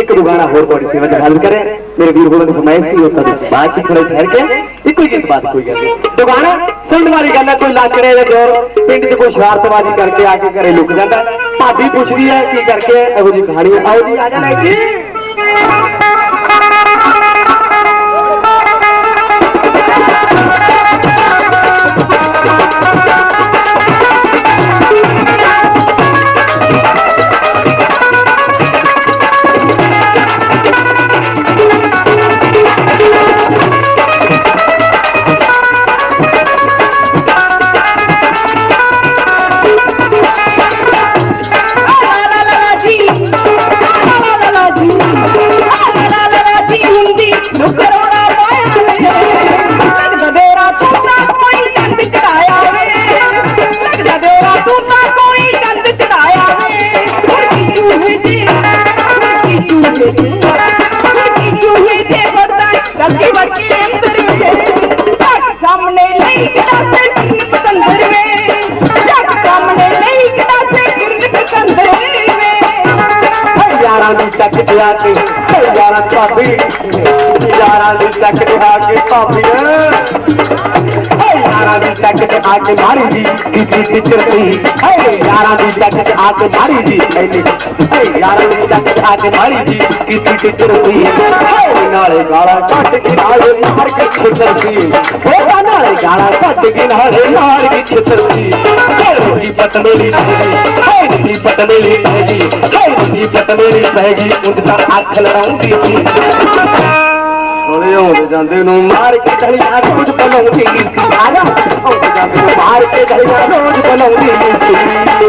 ਇੱਕ ਦੋ ਹੋਰ ਤੁਹਾਡੀ ਸੇਵਾ ਚ ਹਾਜ਼ਰ ਕਰੇ। ਮੇਰੇ ਵੀਰ ਹੋਰਾਂ ਦੀ ਫਰਮਾਇਸ਼ ਸੀ ਉਸ ਤੋਂ ਬਾਅਦ ਚ ਥੋੜੇ ਠਹਿਰ ਕੇ ਇੱਕੋ ਹੀ ਗੀਤ ਬਾਤ ਕੋਈ ਗੱਲ ਨਹੀਂ। ਤੇ ਸੁਣਨ ਵਾਲੀ ਗੱਲ ਹੈ, ਕੋਈ ਲਾਚੜੇ ਦੇ ਦੌਰ ਪਿੰਡ 'ਚ ਕੋਈ ਸ਼ਰਾਰਤਬਾਜ਼ੀ ਕਰਕੇ ਆ ਕੇ ਘਰੇ ਲੁਕ ਜਾਂਦਾ। ਭਾਬੀ ਪੁੱਛਦੀ ਹੈ, ਕੀ ਕਰਕੇ? ਇਹੋ ਜੀ ਕਹਾਣੀ ਆਓ ਆ ਜਾਣਾ ਕੱਕੇ ਬੱਚੇ ਅੰਦਰ ਵੇ ਜੱਗ ਸਾਹਮਣੇ ਨਹੀਂ ਕਿਦਾ ਸੇ ਕਿਰਨ ਪਤੰਦਰ ਵੇ ਜੱਗ ਸਾਹਮਣੇ ਨਹੀਂ ਕਿਦਾ ਸੇ ਕਿਰਨ ਪਤੰਦਰ ਵੇ ਹਜ਼ਾਰਾਂ ਦੀ ਚੱਕ ਲਿਆ ਕੇ, ਹਜ਼ਾਰਾਂ ਭਾਬੀ। ਹਜ਼ਾਰਾਂ ਦੀ ਚੱਕ ਲਿਆ ਕੇ ਭਾਬੀ। ਹਜ਼ਾਰਾਂ ਦੀ ਚੱਕ ਤੇ ਆ ਕੇ ਮਾਰੀ ਦੀ ਕੀਤੀ ਚਿੱਤਰ ਸੀ ਹੇ ਯਾਰਾਂ ਦੀ ਚੱਕ ਤੇ ਆ ਕੇ ਮਾਰੀ ਜੀ ਐਨੀ ਹੇ ਯਾਰਾਂ ਦੀ ਚੱਕ ਤੇ ਆ ਕੇ ਮਾਰੀ ਜੀ ਕੀਤੀ ਟਿਚਰਤੀ ਹੇ ਨਾਲੇ ਗਾਲਾਂ ਕੱਟ ਕੇ ਨਾਲੇ ਮਾਰ ਕੇ ਛਿੱਤਰਤੀ ਹੋ ਨਾਲੇ ਗਾਲਾਂ ਕੱਟ ਕੇ ਨਾਲੇ ਮਾਰ ਕੇ ਛਿੱਤਰਤੀ ਹੇ ਰੋਟੀ ਪਤਲੀ ਹੇ ਰੋਟੀ ਪਤਲੀ ਪੈਗੀ ਹੇ ਰੋਟੀ ਪਤਲੀ ਪੈਗੀ ਉਹ ਤਾਂ ਅੱਖ ਲੜਾਉਂਦੀ ਸੀ ਉਹਦੇ ਹੁੰਦੇ ਜਾਂਦੇ ਨੂੰ ਮਾਰ ਕੇ ਢਲੀਆਂ ਰੋਜ਼ ਬਲਾਉਂਦੀ ਸੀ ਆ ਜਾ ਹੁੰਦੇ ਜਾਂਦੇ ਨੂੰ ਮਾਰ ਕੇ ਢਲੀਆਂ ਰੋਜ਼ ਬਲਾਉਂਦੀ ਸੀ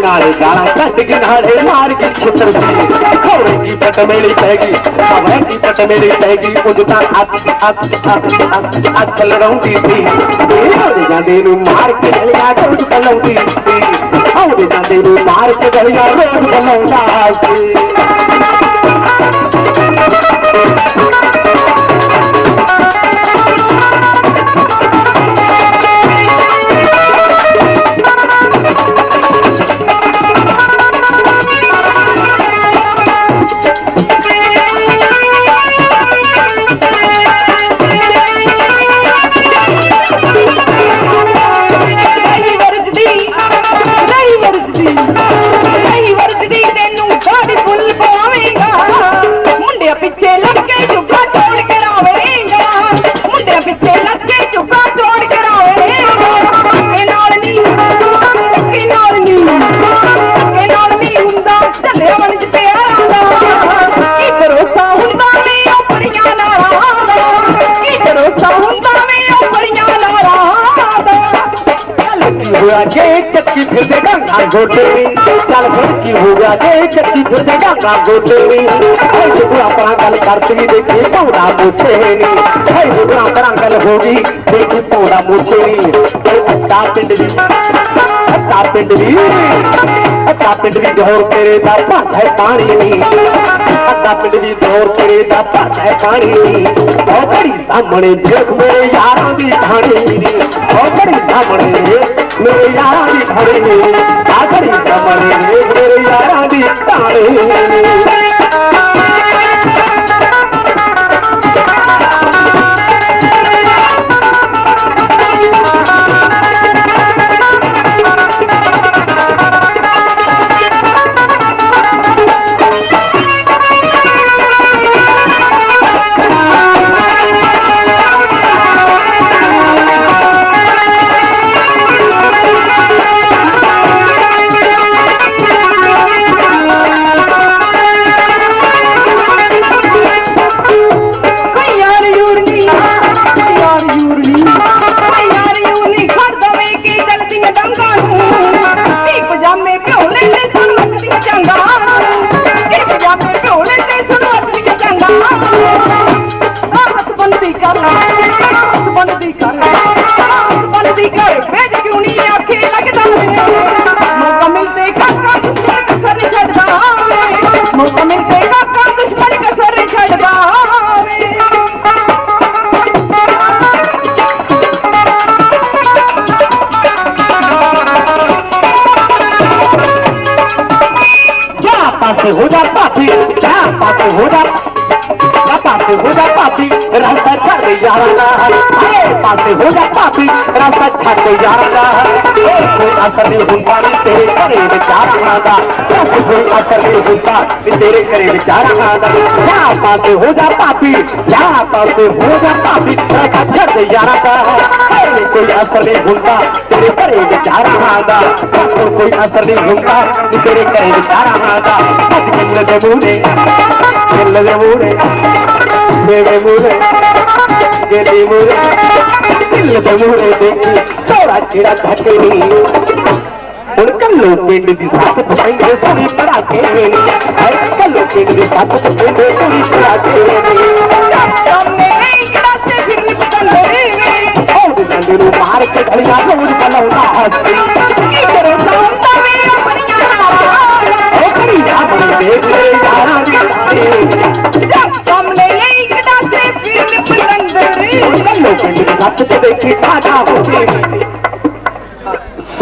किनारे गाड़ा कट किनारे मार की छितर खबरों की पट मेरी पैगी खबर की पट मेरी पैगी उजता अत अत अत अत चल रहूँगी थी मेरे जाने नू मार के गलिया रोज कलौंगी थी और जाने नू मार के गलिया रोज कलौंगा थी होगा जे चक्की फिर देगा ना गोटे। चाल फिर की होगा जे चक्की फिर देगा ना गोटे। भाई जुगना परांकल कार्तिक देखे पौड़ा मुझे। नहीं भाई जुगना परांकल होगी देखे पौड़ा मुझे। नहीं तापेंद्री तापेंद्री तापेंद्री जोर तेरे दांत है पानी ਦੀ ਅੱਤਾ ਪਿੰਡ ਦੀ ਅੱਤਾ ਪਿੰਡ ਦੀ ਜੋਰ ਤੇਰੇ ਦਾ ਭੱਜ ਹੈ ਪਾਣੀ ਨਹੀਂ ਅੱਤਾ ਪਿੰਡ ਦੀ ਜੋਰ ਤੇਰੇ ਦਾ ਭੱਜ ਹੈ ਪਾਣੀ ਨਹੀਂ ਉਹ ਬੜੀ ਸਾਹਮਣੇ ਦੇਖ ਮੇਰੇ ਯਾਰਾਂ ਦੀ ਕਹਾਣੀ ਨਹੀਂ ਉਹ ਬੜੀ ਸਾਹਮਣੇ ਦੇਖ ਮੇਰੇ ਯਾਰਾਂ ਦੀ ਕਹਾਣੀ ਨਹੀਂ ਆ ਬੜੀ ਸਾਹਮਣੇ जा हो जा पापी जा पासे हो जा पासे हो जा पापी, रास्ता छड़ दे जा रहा है। अरे पासे हो जा पापी, रास्ता छड़ दे जा रहा ए कोई असर नहीं होता नी तेरे करे विचार आदा कोई असर नहीं होता नी तेरे करे विचार आदा जा। पासे हो जा पापी जा पासे हो जा पापी, रास्ता छड़ दे जा रहा ए कोई असर नहीं होता तेरे करे विचार आदा कोई असर नहीं होता नी तेरे करे विचार आदा दिल दे मूरे दिल दे मूरे मेरे मूरे गेली मूरे दिल दे मूरे देखी थोड़ा चिड़ा धके नी ਹੁਣ ਕੱਲੋ ਪਿੰਡ ਦੀ ਸੱਤ ਪੈਂਦੇ ਸੋਈ ਪੜਾ ਕੇ ਹਾਏ ਕੱਲੋ ਪਿੰਡ ਦੀ ਸੱਤ ਪੈਂਦੇ ਸੋਈ ਪੜਾ ਕੇ নাচতে দেখি দাদা